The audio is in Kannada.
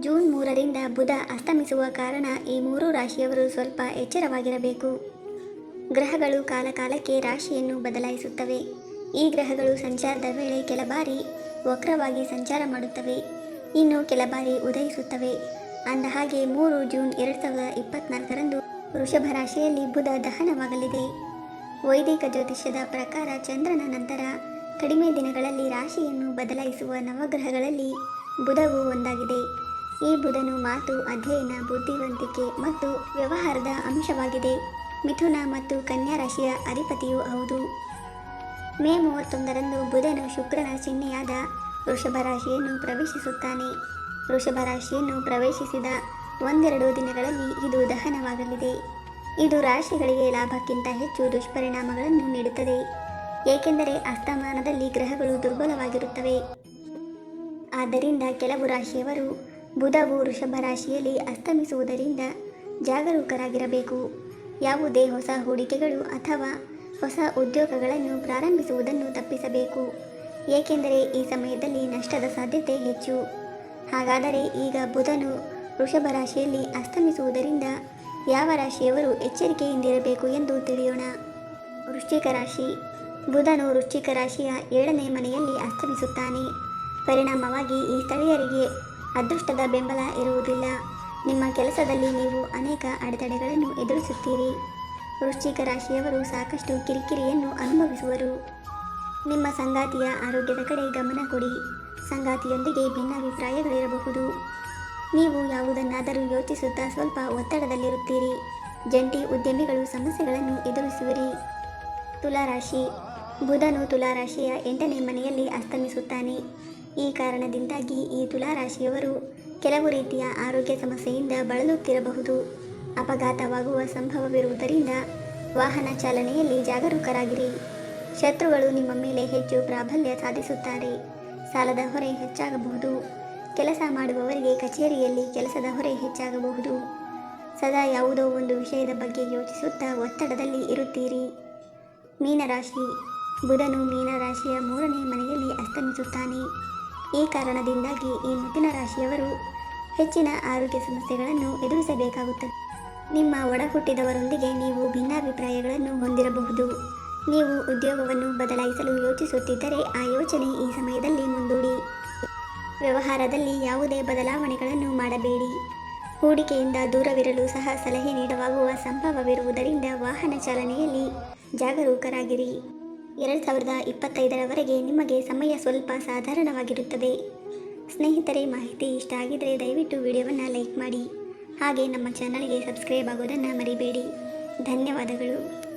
ಜೂನ್ ಮೂರರಿಂದ ಬುಧ ಅಸ್ತಮಿಸುವ ಕಾರಣ ಈ ಮೂರು ರಾಶಿಯವರು ಸ್ವಲ್ಪ ಎಚ್ಚರವಾಗಿರಬೇಕು. ಗ್ರಹಗಳು ಕಾಲಕಾಲಕ್ಕೆ ರಾಶಿಯನ್ನು ಬದಲಾಯಿಸುತ್ತವೆ. ಈ ಗ್ರಹಗಳು ಸಂಚಾರದ ವೇಳೆ ಕೆಲ ಬಾರಿ ವಕ್ರವಾಗಿ ಸಂಚಾರ ಮಾಡುತ್ತವೆ. ಇನ್ನು ಕೆಲ ಬಾರಿ ಉದಯಿಸುತ್ತವೆ. ಅಂದ ಹಾಗೆ ಮೂರು ಜೂನ್ ಎರಡು ಸಾವಿರದ ಇಪ್ಪತ್ನಾಲ್ಕರಂದು ವೃಷಭ ರಾಶಿಯಲ್ಲಿ ಬುಧ ದಹನವಾಗಲಿದೆ. ವೈದಿಕ ಜ್ಯೋತಿಷ್ಯದ ಪ್ರಕಾರ ಚಂದ್ರನ ನಂತರ ಕಡಿಮೆ ದಿನಗಳಲ್ಲಿ ರಾಶಿಯನ್ನು ಬದಲಾಯಿಸುವ ನವಗ್ರಹಗಳಲ್ಲಿ ಬುಧವು ಒಂದಾಗಿದೆ. ಈ ಬುಧನು ಮಾತು ಅಧ್ಯಯನ ಬುದ್ಧಿವಂತಿಕೆ ಮತ್ತು ವ್ಯವಹಾರದ ಅಂಶವಾಗಿದೆ. ಮಿಥುನ ಮತ್ತು ಕನ್ಯಾ ರಾಶಿಯ ಅಧಿಪತಿಯೂ ಹೌದು. ಮೇ ಮೂವತ್ತೊಂದರಂದು ಬುಧನು ಶುಕ್ರನ ಚಿಹ್ನೆಯಾದ ವೃಷಭ ರಾಶಿಯನ್ನು ಪ್ರವೇಶಿಸುತ್ತಾನೆ. ವೃಷಭ ರಾಶಿಯನ್ನು ಪ್ರವೇಶಿಸಿದ ಒಂದೆರಡು ದಿನಗಳಲ್ಲಿ ಇದು ದಹನವಾಗಲಿದೆ. ಇದು ರಾಶಿಗಳಿಗೆ ಲಾಭಕ್ಕಿಂತ ಹೆಚ್ಚು ದುಷ್ಪರಿಣಾಮಗಳನ್ನು ನೀಡುತ್ತದೆ. ಏಕೆಂದರೆ ಅಸ್ತಮಾನದಲ್ಲಿ ಗ್ರಹಗಳು ದುರ್ಬಲವಾಗಿರುತ್ತವೆ. ಆದ್ದರಿಂದ ಕೆಲವು ರಾಶಿಯವರು ಬುಧವು ವೃಷಭ ರಾಶಿಯಲ್ಲಿ ಅಸ್ತಮಿಸುವುದರಿಂದ ಜಾಗರೂಕರಾಗಿರಬೇಕು. ಯಾವುದೇ ಹೊಸ ಹೂಡಿಕೆಗಳು ಅಥವಾ ಹೊಸ ಉದ್ಯೋಗಗಳನ್ನು ಪ್ರಾರಂಭಿಸುವುದನ್ನು ತಪ್ಪಿಸಬೇಕು. ಏಕೆಂದರೆ ಈ ಸಮಯದಲ್ಲಿ ನಷ್ಟದ ಸಾಧ್ಯತೆ ಹೆಚ್ಚು. ಹಾಗಾದರೆ ಈಗ ಬುಧನು ವೃಷಭ ರಾಶಿಯಲ್ಲಿ ಅಸ್ತಮಿಸುವುದರಿಂದ ಯಾವ ರಾಶಿಯವರು ಎಚ್ಚರಿಕೆಯಿಂದಿರಬೇಕು ಎಂದು ತಿಳಿಯೋಣ. ವೃಶ್ಚಿಕ ರಾಶಿ. ಬುಧನು ವೃಶ್ಚಿಕ ರಾಶಿಯ ಏಳನೇ ಮನೆಯಲ್ಲಿ ಅಸ್ತಮಿಸುತ್ತಾನೆ. ಪರಿಣಾಮವಾಗಿ ಈ ಸ್ಥಳೀಯರಿಗೆ ಅದೃಷ್ಟದ ಬೆಂಬಲ ಇರುವುದಿಲ್ಲ. ನಿಮ್ಮ ಕೆಲಸದಲ್ಲಿ ನೀವು ಅನೇಕ ಅಡೆತಡೆಗಳನ್ನು ಎದುರಿಸುತ್ತೀರಿ. ವೃಶ್ಚಿಕ ರಾಶಿಯವರು ಸಾಕಷ್ಟು ಕಿರಿಕಿರಿಯನ್ನು ಅನುಭವಿಸುವರು. ನಿಮ್ಮ ಸಂಗಾತಿಯ ಆರೋಗ್ಯದ ಕಡೆ ಗಮನ ಕೊಡಿ. ಸಂಗಾತಿಯೊಂದಿಗೆ ಭಿನ್ನಾಭಿಪ್ರಾಯಗಳಿರಬಹುದು. ನೀವು ಯಾವುದನ್ನಾದರೂ ಯೋಚಿಸುತ್ತಾ ಸ್ವಲ್ಪ ಒತ್ತಡದಲ್ಲಿರುತ್ತೀರಿ. ಜಂಟಿ ಉದ್ಯಮಿಗಳು ಸಮಸ್ಯೆಗಳನ್ನು ಎದುರಿಸುವಿರಿ. ತುಲಾರಾಶಿ. ಬುಧನು ತುಲಾರಾಶಿಯ ಎಂಟನೇ ಮನೆಯಲ್ಲಿ ಅಸ್ತಮಿಸುತ್ತಾನೆ. ಈ ಕಾರಣದಿಂದಾಗಿ ಈ ತುಲಾರಾಶಿಯವರು ಕೆಲವು ರೀತಿಯ ಆರೋಗ್ಯ ಸಮಸ್ಯೆಯಿಂದ ಬಳಲುತ್ತಿರಬಹುದು. ಅಪಘಾತವಾಗುವ ಸಂಭವವಿರುವುದರಿಂದ ವಾಹನ ಚಾಲನೆಯಲ್ಲಿ ಜಾಗರೂಕರಾಗಿರಿ. ಶತ್ರುಗಳು ನಿಮ್ಮ ಮೇಲೆ ಹೆಚ್ಚು ಪ್ರಾಬಲ್ಯ ಸಾಧಿಸುತ್ತಾರೆ. ಸಾಲದ ಹೊರೆ ಹೆಚ್ಚಾಗಬಹುದು. ಕೆಲಸ ಮಾಡುವವರಿಗೆ ಕಚೇರಿಯಲ್ಲಿ ಕೆಲಸದ ಹೊರೆ ಹೆಚ್ಚಾಗಬಹುದು. ಸದಾ ಯಾವುದೋ ಒಂದು ವಿಷಯದ ಬಗ್ಗೆ ಯೋಚಿಸುತ್ತಾ ಒತ್ತಡದಲ್ಲಿ ಇರುತ್ತೀರಿ. ಮೀನರಾಶಿ. ಬುಧನು ಮೀನರಾಶಿಯ ಮೂರನೇ ಮನೆಯಲ್ಲಿ ಅಸ್ತಮಿಸುತ್ತಾನೆ. ಈ ಕಾರಣದಿಂದಾಗಿ ಈ ಮಿಥುನ ರಾಶಿಯವರು ಹೆಚ್ಚಿನ ಆರೋಗ್ಯ ಸಮಸ್ಯೆಗಳನ್ನು ಎದುರಿಸಬೇಕಾಗುತ್ತದೆ. ನಿಮ್ಮ ಒಡ ಹುಟ್ಟಿದವರೊಂದಿಗೆ ನೀವು ಭಿನ್ನಾಭಿಪ್ರಾಯಗಳನ್ನು ಹೊಂದಿರಬಹುದು. ನೀವು ಉದ್ಯೋಗವನ್ನು ಬದಲಾಯಿಸಲು ಯೋಚಿಸುತ್ತಿದ್ದರೆ ಆ ಯೋಚನೆ ಈ ಸಮಯದಲ್ಲಿ ಮುಂದೂಡಿ. ವ್ಯವಹಾರದಲ್ಲಿ ಯಾವುದೇ ಬದಲಾವಣೆಗಳನ್ನು ಮಾಡಬೇಡಿ. ಹೂಡಿಕೆಯಿಂದ ದೂರವಿರಲು ಸಹ ಸಲಹೆ ನೀಡಲಾಗುವ ಸಂಭವವಿರುವುದರಿಂದ ವಾಹನ ಚಾಲನೆಯಲ್ಲಿ ಜಾಗರೂಕರಾಗಿರಿ. ಎರಡು ಸಾವಿರದ ಇಪ್ಪತ್ತೈದರವರೆಗೆ ನಿಮಗೆ ಸಮಯ ಸ್ವಲ್ಪ ಸಾಧಾರಣವಾಗಿರುತ್ತದೆ. ಸ್ನೇಹಿತರೆ, ಮಾಹಿತಿ ಇಷ್ಟ ಆಗಿದ್ದರೆ ದಯವಿಟ್ಟು ವಿಡಿಯೋವನ್ನು ಲೈಕ್ ಮಾಡಿ. ಹಾಗೆ ನಮ್ಮ ಚಾನಲ್ಗೆ ಸಬ್ಸ್ಕ್ರೈಬ್ ಆಗೋದನ್ನು ಮರಿಬೇಡಿ. ಧನ್ಯವಾದಗಳು.